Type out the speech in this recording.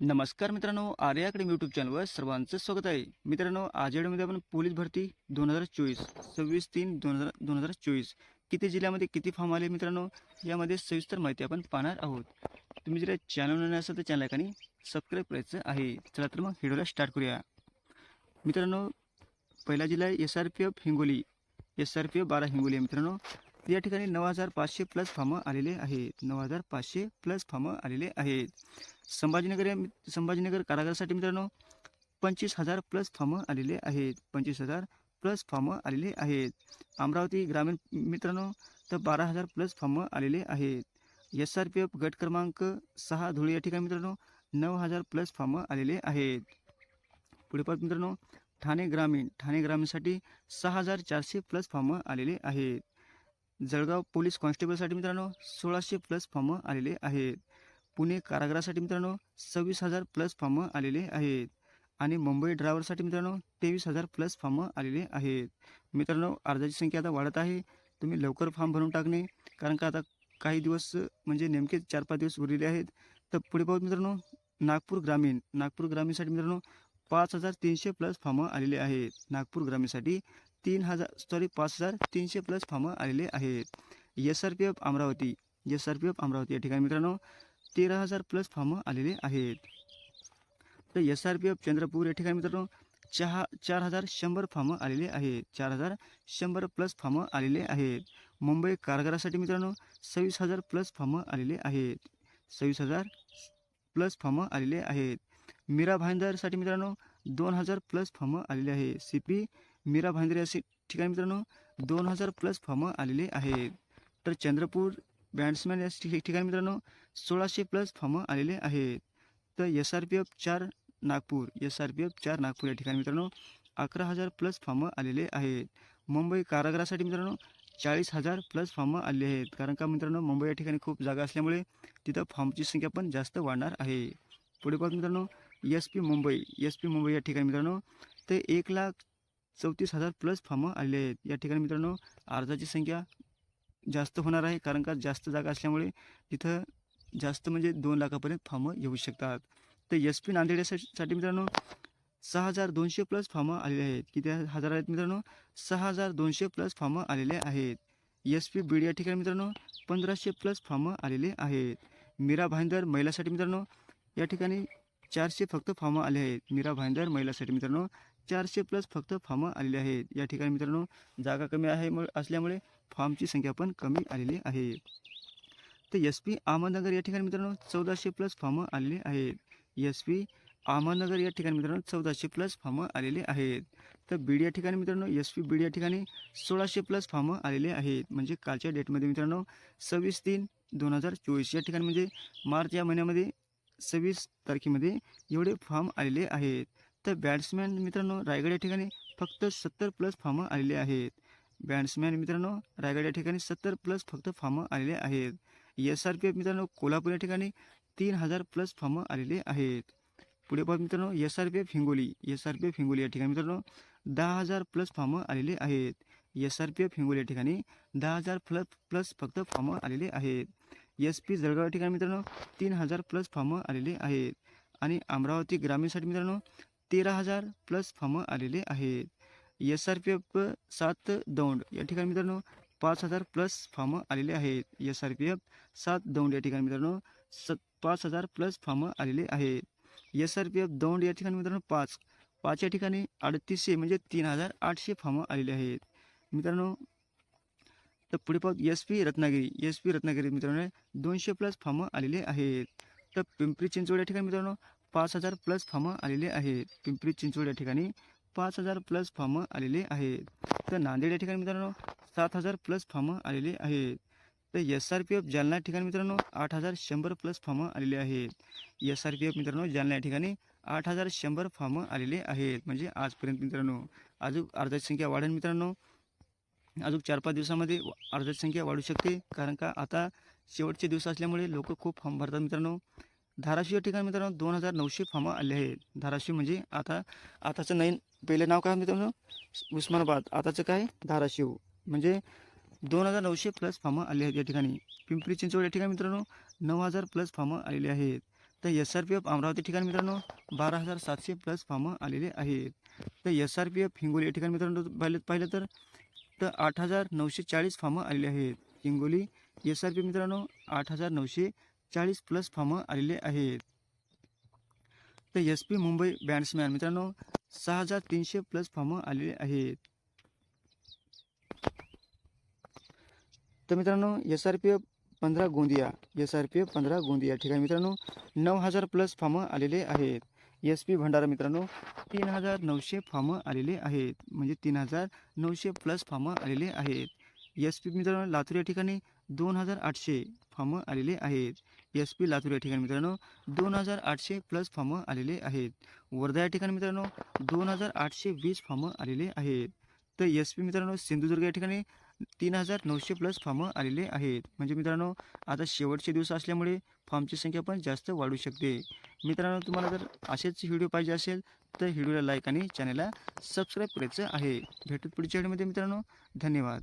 नमस्कार मित्रांनो आर्याकडे academy YouTube चॅनलवर सर्वांचं स्वागत आहे. मित्रांनो आज व्हिडिओमध्ये आपण पोलीस भरती दोन हजार चोवीस सव्वीस तीन दोन हजार दोन हजार चोवीस किती जिल्ह्यामध्ये किती फॉर्म आले मित्रांनो यामध्ये सविस्तर माहिती आपण पाहणार आहोत. तुम्ही जर चॅनल नवीन तर चॅनल एकाने सबस्क्राईब करायचं आहे. चला तर मग व्हिडिओला स्टार्ट करूया. मित्रांनो पहिला जिल्हा आहे S R P F Hingoli S R P F बारा हिंगोली आहे या ठिकाणी नऊ हजार पाचशे प्लस फॉर्म आलेले आहेत. नऊ हजार पाचशे प्लस फॉर्म आलेले आहेत. संभाजीनगर या संभाजीनगर कारागारासाठी मित्रांनो पंचवीस हजार प्लस फॉर्म आलेले आहेत. पंचवीस हजार प्लस फॉर्म आलेले आहेत. अमरावती ग्रामीण मित्रांनो तर बारा हजार प्लस फॉर्म आलेले आहेत. एस आर पी एफ गट क्रमांक सहा धुळे या ठिकाणी मित्रांनो नऊ हजार प्लस फॉर्म आलेले आहेत. पुढे पाहत मित्रांनो ठाणे ग्रामीण ठाणे ग्रामीणसाठी सहा हजार चारशे प्लस फॉर्म आलेले आहेत. जळगाव पोलीस कॉन्स्टेबलसाठी मित्रांनो सोळाशे प्लस फॉर्म आलेले आहेत. पुणे कारागृहासाठी मित्रांनो सव्वीस हजार प्लस फॉर्म आलेले आहेत. आणि मुंबई ड्रायव्हरसाठी मित्रांनो तेवीस हजार प्लस फॉर्म आलेले आहेत. मित्रांनो अर्जाची संख्या आता वाढत आहे. तुम्ही लवकर फॉर्म भरून टाकणे कारण का आता काही दिवस म्हणजे नेमके चार पाच दिवस उरलेले आहेत. तर पुढे पाहू मित्रांनो नागपूर ग्रामीण नागपूर ग्रामीणसाठी मित्रांनो पाच हजार तीनशे प्लस फॉर्म आलेले आहेत. नागपूर ग्रामीणसाठी तीन हजार सॉरी पाच हजार तीनशे प्लस फॉर्म आलेले आहेत. S R P F Amravati S R P F Amravati या ठिकाणी मित्रांनो तेरा हजार प्लस फॉर्म आलेले आहेत. तर S R P F Chandrapur या ठिकाणी मित्रांनो चहा चार हजार शंभर फॉर्म आलेले आहेत. चार हजार शंभर प्लस फॉर्म आलेले आहेत. मुंबई कारागारासाठी मित्रांनो सव्वीस हजार प्लस फॉर्म आलेले आहेत. सव्वीस हजार प्लस फॉर्म आलेले आहेत. मीरा भाईंदरसाठी मित्रांनो दोन हजार प्लस फॉर्म आलेले आहे सी पी मीरा भांद्रे असे ठिकाणी मित्रांनो दोन हजार प्लस फॉर्म आलेले आहेत तर चंद्रपूर बॅट्समॅन या ठिकाणी मित्रांनो सोळाशे प्लस फॉर्म आलेले आहेत तर एस आर पी एफ चार Nagpur S R P F चार नागपूर या ठिकाणी मित्रांनो अकरा हजार प्लस फॉर्म आलेले आहेत मुंबई कारागृहासाठी मित्रांनो चाळीस हजार प्लस फॉर्म आलेले आहेत. कारण का मित्रांनो मुंबई या ठिकाणी खूप जागा असल्यामुळे तिथं फॉर्मची संख्या पण जास्त वाढणार आहे. पुढे पाहतो मित्रांनो S P Mumbai S P Mumbai या ठिकाणी मित्रांनो ते एक लाख चौतीस हजार प्लस फॉर्म आलेले आहेत. या ठिकाणी मित्रांनो अर्जाची संख्या जास्त होणार आहे कारण का जास्त जागा असल्यामुळे तिथं जास्त म्हणजे दोन लाखापर्यंत फॉर्म येऊ शकतात. तर एस पी नांदेड्यासाठी मित्रांनो सहा हजार दोनशे प्लस फॉर्म आलेले आहेत. किती हजार आहेत मित्रांनो सहा हजार दोनशे प्लस फॉर्म आलेले आहेत. एस पी बीड या ठिकाणी मित्रांनो पंधराशे प्लस फॉर्म आलेले आहेत. मीरा भाईंदर महिलासाठी मित्रांनो या ठिकाणी चारशे फक्त फॉर्म आले आहेत. मीरा भाईंदर महिलासाठी मित्रांनो चारशे प्लस फक्त फॉर्म आलेले आहेत. या ठिकाणी मित्रांनो जागा कमी आहे असल्यामुळे फॉर्मची संख्या पण कमी आलेली आहे. तर एस पी अहमदनगर या ठिकाणी मित्रांनो चौदाशे प्लस फॉर्म आलेले आहेत. एस पी अहमदनगर या ठिकाणी मित्रांनो चौदाशे प्लस फॉर्म आलेले आहेत. तर बीड या ठिकाणी मित्रांनो एस पी बीड या ठिकाणी सोळाशे प्लस फॉर्म आलेले आहेत. म्हणजे कालच्या डेटमध्ये मित्रांनो सव्वीस तीन दोन हजार चोवीस या ठिकाणी म्हणजे मार्च या महिन्यामध्ये सव्वीस तारखेमध्ये एवढे फॉर्म आलेले आहेत. तर बॅट्समॅन मित्रांनो रायगड या ठिकाणी फक्त सत्तर प्लस फॉर्म आलेले आहेत. बॅट्समॅन मित्रांनो रायगड या ठिकाणी सत्तर प्लस फक्त फॉर्म आलेले आहेत. एस आर पी एफ मित्रांनो कोल्हापूर या ठिकाणी तीन हजार प्लस फॉर्म आलेले आहेत. पुढे पाहू मित्रांनो S R P F Hingoli S R P F Hingoli या ठिकाणी मित्रांनो दहा हजार प्लस फॉर्म आलेले आहेत. S R P F Hingoli या ठिकाणी दहा हजार प्लस प्लस फक्त फॉर्म आलेले आहेत. एस पी जळगाव या ठिकाणी मित्रांनो तीन हजार प्लस फॉर्म आलेले आहेत. आणि अमरावती ग्रामीणसाठी मित्रांनो तेरा हजार प्लस फॉर्म आलेले आहेत. एस आर पी एफ सात दौंड या ठिकाणी मित्रांनो पाच हजार प्लस फॉर्म आलेले आहेत. एस आर पी एफ सात दौंड या ठिकाणी मित्रांनो स पाच हजार प्लस फॉर्म आलेले आहेत. S R P F Daund या ठिकाणी मित्रांनो पाच पाच या ठिकाणी अडतीसशे म्हणजे तीन हजार आठशे फॉर्म आलेले आहेत. मित्रांनो तर पुढे पाहू S P Ratnagiri S P Ratnagiri मित्रांनो दोनशे प्लस फॉर्म आलेले आहेत. तर पिंपरी चिंचवड या ठिकाणी मित्रांनो पाच हजार प्लस फॉर्म आलेले आहेत. पिंपरी चिंचवड या ठिकाणी पाच हजार प्लस फॉर्म आलेले आहेत. तर नांदेड या ठिकाणी मित्रांनो सात हजार प्लस फॉर्म आलेले आहेत. तर S R P F Jalna ठिकाणी मित्रांनो आठ हजार शंभर प्लस फॉर्म आलेले आहेत. एस आर पी एफ मित्रांनो जालना या ठिकाणी आठ हजार शंभर फॉर्म आलेले आहेत. म्हणजे आजपर्यंत मित्रांनो अजून अर्जाची संख्या वाढेल मित्रांनो. अजून चार पाच दिवसामध्ये अर्जाची संख्या वाढू शकते. कारण का आता शेवटचे दिवस असल्यामुळे लोक खूप फॉर्म भरतात मित्रांनो. धाराशिव या ठिकाणी मित्रांनो दोन हजार नऊशे फॉर्म आले आहेत धाराशिव म्हणजे आता आताचं नवीन पहिले नाव काय आहे मित्रांनो? उस्मानाबाद. आताचं काय? धाराशिव. म्हणजे दोन हजार नऊशे प्लस फॉर्म आले आहेत या ठिकाणी. पिंपरी चिंचवड या ठिकाणी मित्रांनो नऊ हजार प्लस फॉर्म आलेले आहेत. तर S R P F Amravati ठिकाणी मित्रांनो बारा हजार सातशे प्लस फॉर्म आलेले आहेत. तर S R P F Hingoli या ठिकाणी मित्रांनो पाहिलं पाहिलं तर तर आठ हजार नऊशे चाळीस फॉर्म आलेले आहेत. हिंगोली एस आर पी मित्रांनो आठ हजार नऊशे चाळीस प्लस फॉर्म आलेले आहेत. तर एस पी मुंबई बॅट्समॅन मित्रांनो सहा हजार तीनशे प्लस फॉर्म आलेले आहेत. तर मित्रांनो एस आर पी एफ पंधरा Gondia S R P F पंधरा गोंदिया ठिकाणी मित्रांनो नऊ हजार प्लस फॉर्म आलेले आहेत. एस पी भंडारा मित्रांनो तीन हजार नऊशे फॉर्म आलेले आहेत. म्हणजे तीन हजार नऊशे प्लस फॉर्म आलेले आहेत. एस पी मित्रांनो लातूर या ठिकाणी दोन हजार आठशे फॉर्म आलेले आहेत. एस पी लातूर या ठिकाणी मित्रांनो दोन हजार आठशे प्लस फॉर्म आलेले आहेत. वर्धा या ठिकाणी मित्रांनो दोन हजार आठशे वीस फॉर्म आलेले आहेत. तर एस पी मित्रांनो सिंधुदुर्ग या ठिकाणी तीन हजार नऊशे प्लस फॉर्म आलेले आहेत. म्हणजे मित्रांनो आता शेवटचे दिवस असल्यामुळे फॉर्मची संख्या पण जास्त वाढू शकते. मित्रांनो तुम्हाला जर असेच व्हिडिओ पाहिजे असेल तर व्हिडिओला लाईक आणि चॅनलला सबस्क्राईब करायचं आहे. भेटत पुढच्या व्हिडिओमध्ये मित्रांनो. धन्यवाद.